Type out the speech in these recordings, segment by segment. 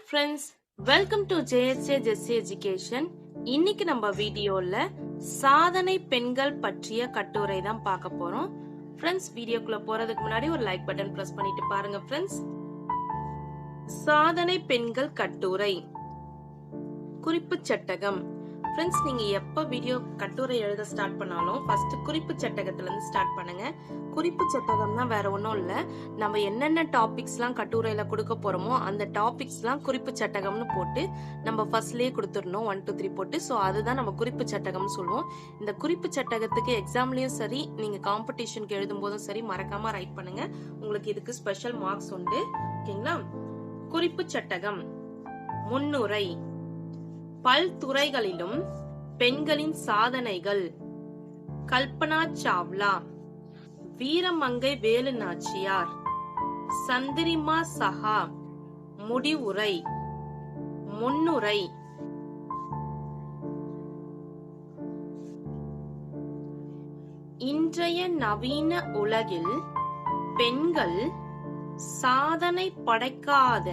Hi friends welcome to J S A Jessy education இன்னைக்கு நம்ம வீடியோல சாதனை பெண்கள் பற்றிய கட்டுரை தான் பார்க்க போறோம். ஃப்ரெண்ட்ஸ் வீடியோக்குள்ள போறதுக்கு முன்னாடி ஒரு லைக் பட்டன் பிரஸ் பண்ணிட்டு பாருங்க ஃப்ரெண்ட்ஸ் சாதனை பெண்கள் கட்டுரை. குறிப்பு சட்டகம். ஃப்ரெண்ட்ஸ் நீங்கள் எப்போ வீடியோ கட்டுரை எழுத ஸ்டார்ட் பண்ணாலும் ஃபஸ்ட்டு குறிப்பு சட்டகத்துலேருந்து ஸ்டார்ட் பண்ணுங்கள் குறிப்பு சட்டகம்னா வேற ஒன்றும் இல்லை. நம்ம என்னென்ன டாபிக்ஸ்லாம் கட்டுரையில் கொடுக்க போகிறோமோ அந்த டாபிக்ஸ்லாம் குறிப்பு சட்டகம்னு போட்டு நம்ம ஃபர்ஸ்ட்லயே கொடுத்துடணும். ஒன் டூ த்ரீ போட்டு. ஸோ அதுதான் நம்ம குறிப்பு சட்டகம்னு சொல்லுவோம். இந்த குறிப்பு சட்டகத்துக்கு எக்ஸாம்லேயும் சரி நீங்கள் காம்படிஷனுக்கு எழுதும் போதும் சரி மறக்காமல் ரைட் பண்ணுங்கள் உங்களுக்கு இதுக்கு ஸ்பெஷல் மார்க்ஸ் உண்டு. ஓகேங்களா? குறிப்பு சட்டகம். முன்னுரை. பல்துறைகளிலும் பெண்களின் சாதனைகள். கல்பனா சாவ்லா வீரமங்கை வேலு நாச்சியார் சந்திரிமா சஹா முடிவுரை முன்னுரை. இன்றைய நவீன உலகில் பெண்கள் சாதனை படைக்காத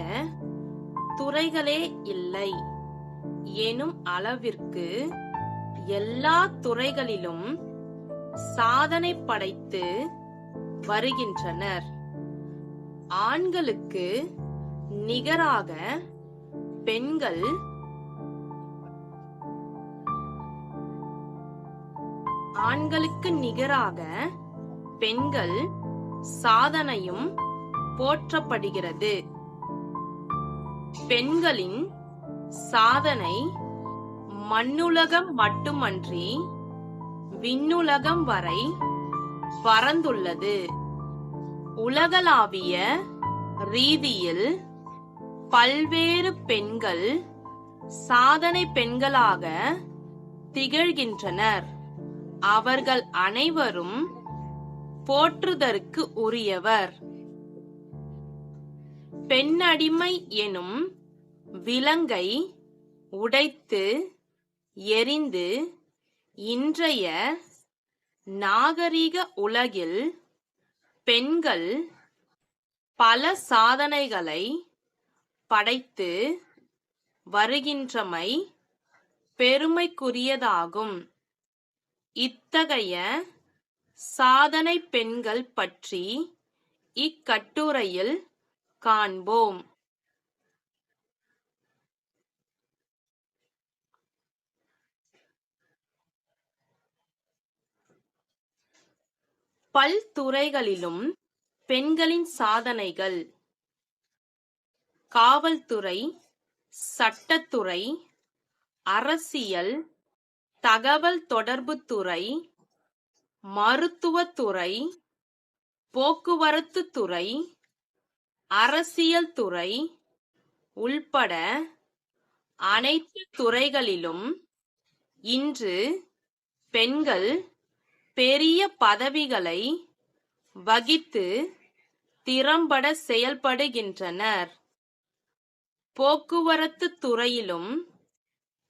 துறைகளே இல்லை. எனும் அளவிற்கு எல்லா துறைகளிலும் சாதனை படைத்து வருகின்றனர். ஆண்களுக்கு நிகராக பெண்கள் ஆண்களுக்கு நிகராக பெண்கள் சாதனையும் போற்றப்படுகிறது. பெண்களின் சாதனை மண்ணுலகம் மட்டுமன்றி விண்ணுலகம் வரை பறந்துள்ளது. உலகளாவிய ரீதியில் பல்வேறு பெண்கள் சாதனை பெண்களாக திகழ்கின்றனர். அவர்கள் அனைவரும் போற்றுதற்கு உரியவர். பெண்ணடிமை எனும் விலங்கை உடைத்து எரிந்து இன்றைய நாகரிக உலகில் பெண்கள் பல சாதனைகளை படைத்து வருகின்றமை பெருமைக்குரியதாகும். இத்தகைய சாதனை பெண்கள் பற்றி இக்கட்டுரையில் காண்போம். பல்துறைகளிலும் பெண்களின் சாதனைகள். காவல்துறை சட்டத்துறை அரசியல் தகவல் தொடர்புத்துறை மருத்துவத்துறை போக்குவரத்து துறை அரசியல் துறை உள்பட அனைத்து துறைகளிலும் இன்று பெண்கள் பெரிய பதவிகளை வகித்து திறம்பட செயல்படுகின்றனர். போக்குவரத்து துறையிலும்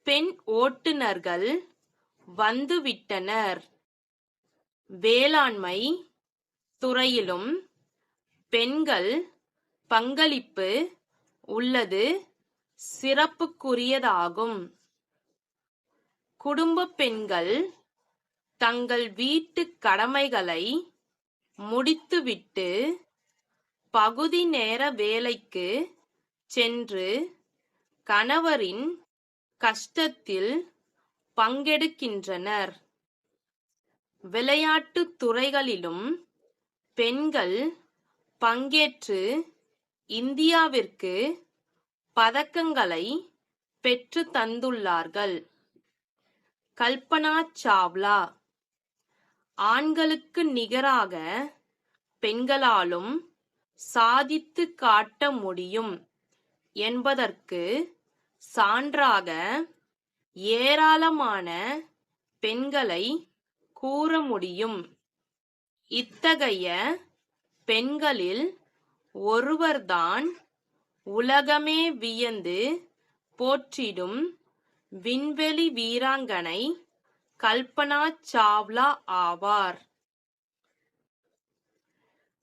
பெண் ஓட்டுநர்கள் வந்துவிட்டனர். வேளாண்மை துறையிலும் பெண்கள் பங்களிப்பு உள்ளது சிறப்புக்குரியதாகும். குடும்ப பெண்கள் தங்கள் வீட்டு கடமைகளை முடித்துவிட்டு பகுதி நேர வேலைக்கு சென்று கணவரின் கஷ்டத்தில் பங்கெடுக்கின்றனர். விளையாட்டுத் துறைகளிலும் பெண்கள் பங்கேற்று இந்தியாவிற்கு பதக்கங்களை பெற்று தந்துள்ளார்கள். கல்பனா சாவ்லா ஆண்களுக்கு நிகராக பெண்களாலும் சாதித்து காட்ட முடியும் என்பதற்கு சான்றாக ஏராளமான பெண்களை கூற முடியும். இத்தகைய பெண்களில் ஒருவர்தான் உலகமே வியந்து போற்றிடும் விண்வெளி வீராங்கனை கல்பனா சாவ்லா ஆவார்.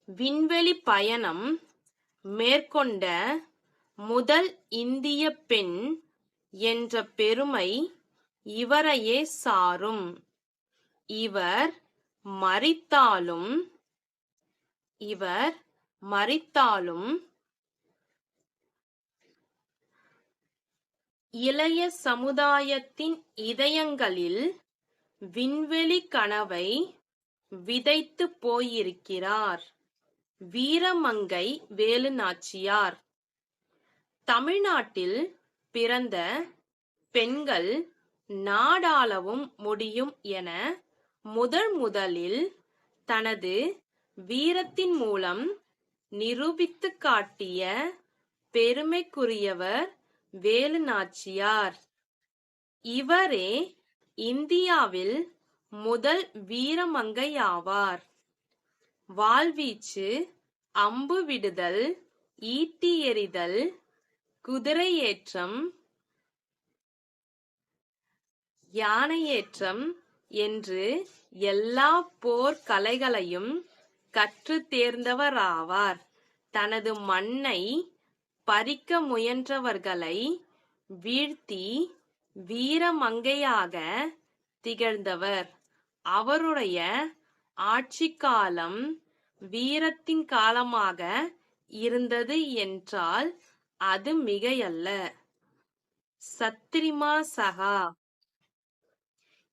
விண்வெளி பயணம் மேற்கொண்ட முதல் இந்திய பெண் என்ற பெருமை இவரையே சாரும். இவர் மறித்தாலும் இவர் மறித்தாலும் இளைய சமுதாயத்தின் இதயங்களில் விண்வெளி கனவை விதைத்து போயிருக்கிறார். வீரமங்கை வேலு நாச்சியார் தமிழ்நாட்டில் பிறந்த பெண்கள் நாடாளவும் முடியும் என முதல் முதலில் தனது வீரத்தின் மூலம் நிரூபித்து காட்டிய பெருமைக்குரியவர் வேலு நாச்சியார் இவரே இந்தியாவில் முதல் வீரமங்கையாவார். வாழ்வீச்சு அம்பு விடுதல் ஈட்டி எறிதல் குதிரையேற்றம் யானையேற்றம் என்று எல்லா போர்க் கலைகளையும் கற்று தேர்ந்தவராவார். தனது மண்ணை பறிக்க முயன்றவர்களை வீழ்த்தி வீரமங்கையாக திகழ்ந்தவர். அவருடைய ஆட்சி காலம் வீரத்தின் காலமாக இருந்தது என்றால் அது மிகையல்ல. சத்திரிமா சகா.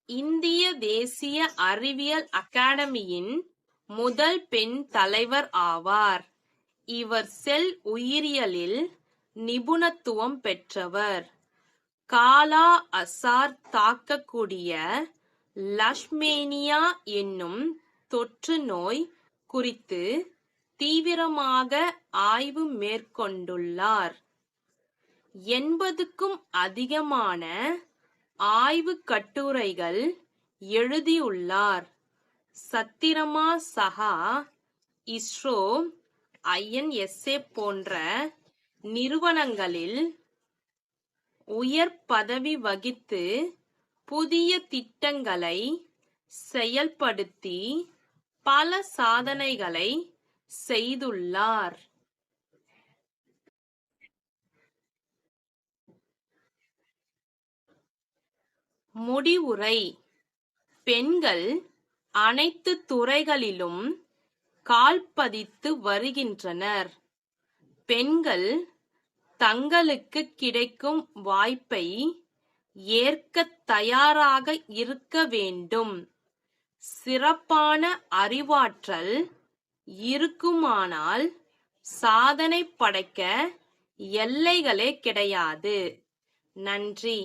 இந்திய தேசிய அறிவியல் அகாடமியின் முதல் பெண் தலைவர் ஆவார். இவர் செல் உயிரியலில் நிபுணத்துவம் பெற்றவர். காலா அசார் தாக்கக்கூடிய லஷ்மேனியா என்னும் தொற்று நோய் குறித்து தீவிரமாக ஆய்வு மேற்கொண்டுள்ளார். எண்பதுக்கும் அதிகமான ஆய்வு கட்டுரைகள் எழுதியுள்ளார். சத்திரமா சஹா இஸ்ரோ ஐஎன்எஸ்ஏ போன்ற நிறுவனங்களில் உயர் பதவி வகித்து புதிய திட்டங்களை செயல்படுத்தி பல சாதனைகளை செய்துள்ளார். முடிவுரை. பெண்கள் அனைத்து துறைகளிலும் கால்பதித்து வருகின்றனர். பெண்கள் தங்களுக்கு கிடைக்கும் வாய்ப்பை ஏற்க தயாராக இருக்க வேண்டும். சிறப்பான அறிவாற்றல் இருக்குமானால் சாதனை படைக்க எல்லைகளே கிடையாது. நன்றி.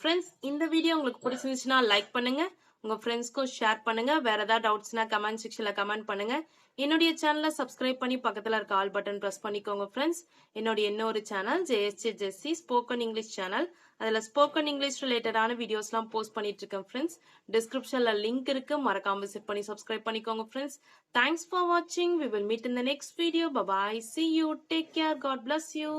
ஃப்ரெண்ட்ஸ் இந்த வீடியோ உங்களுக்கு பிடிச்சிருந்துச்சுன்னா லைக் பண்ணுங்க. உங்கள் ஃப்ரெண்ட்ஸ்க்கும் ஷேர் பண்ணுங்கள் வேறு ஏதாவது டவுட்ஸ்னா கமெண்ட் செக்ஷனில் கமெண்ட் பண்ணுங்க. என்னுடைய சேனலை சப்ஸ்கிரைப் பண்ணி பக்கத்தில் இருக்க ஆல் பட்டன் ப்ரெஸ் பண்ணிக்கோங்க ஃப்ரெண்ட்ஸ் என்னுடைய இன்னொரு channel J S C Jessy spoken English channel அதில் ஸ்போக்கன் இங்கிலீஷ் ரிலேட்டடான வீடியோஸ்லாம் போஸ்ட் பண்ணிட்டு இருக்கேன் ஃப்ரெண்ட்ஸ் டிஸ்கிரிப்ஷனில் லிங்க் இருக்கு. மறக்காம விசிட் பண்ணி சப்ஸ்கிரைப் பண்ணிக்கோங்க ஃப்ரெண்ட்ஸ் தேங்க்ஸ் ஃபார் வாட்சிங் we will meet in the next video bye bye see you take care God bless you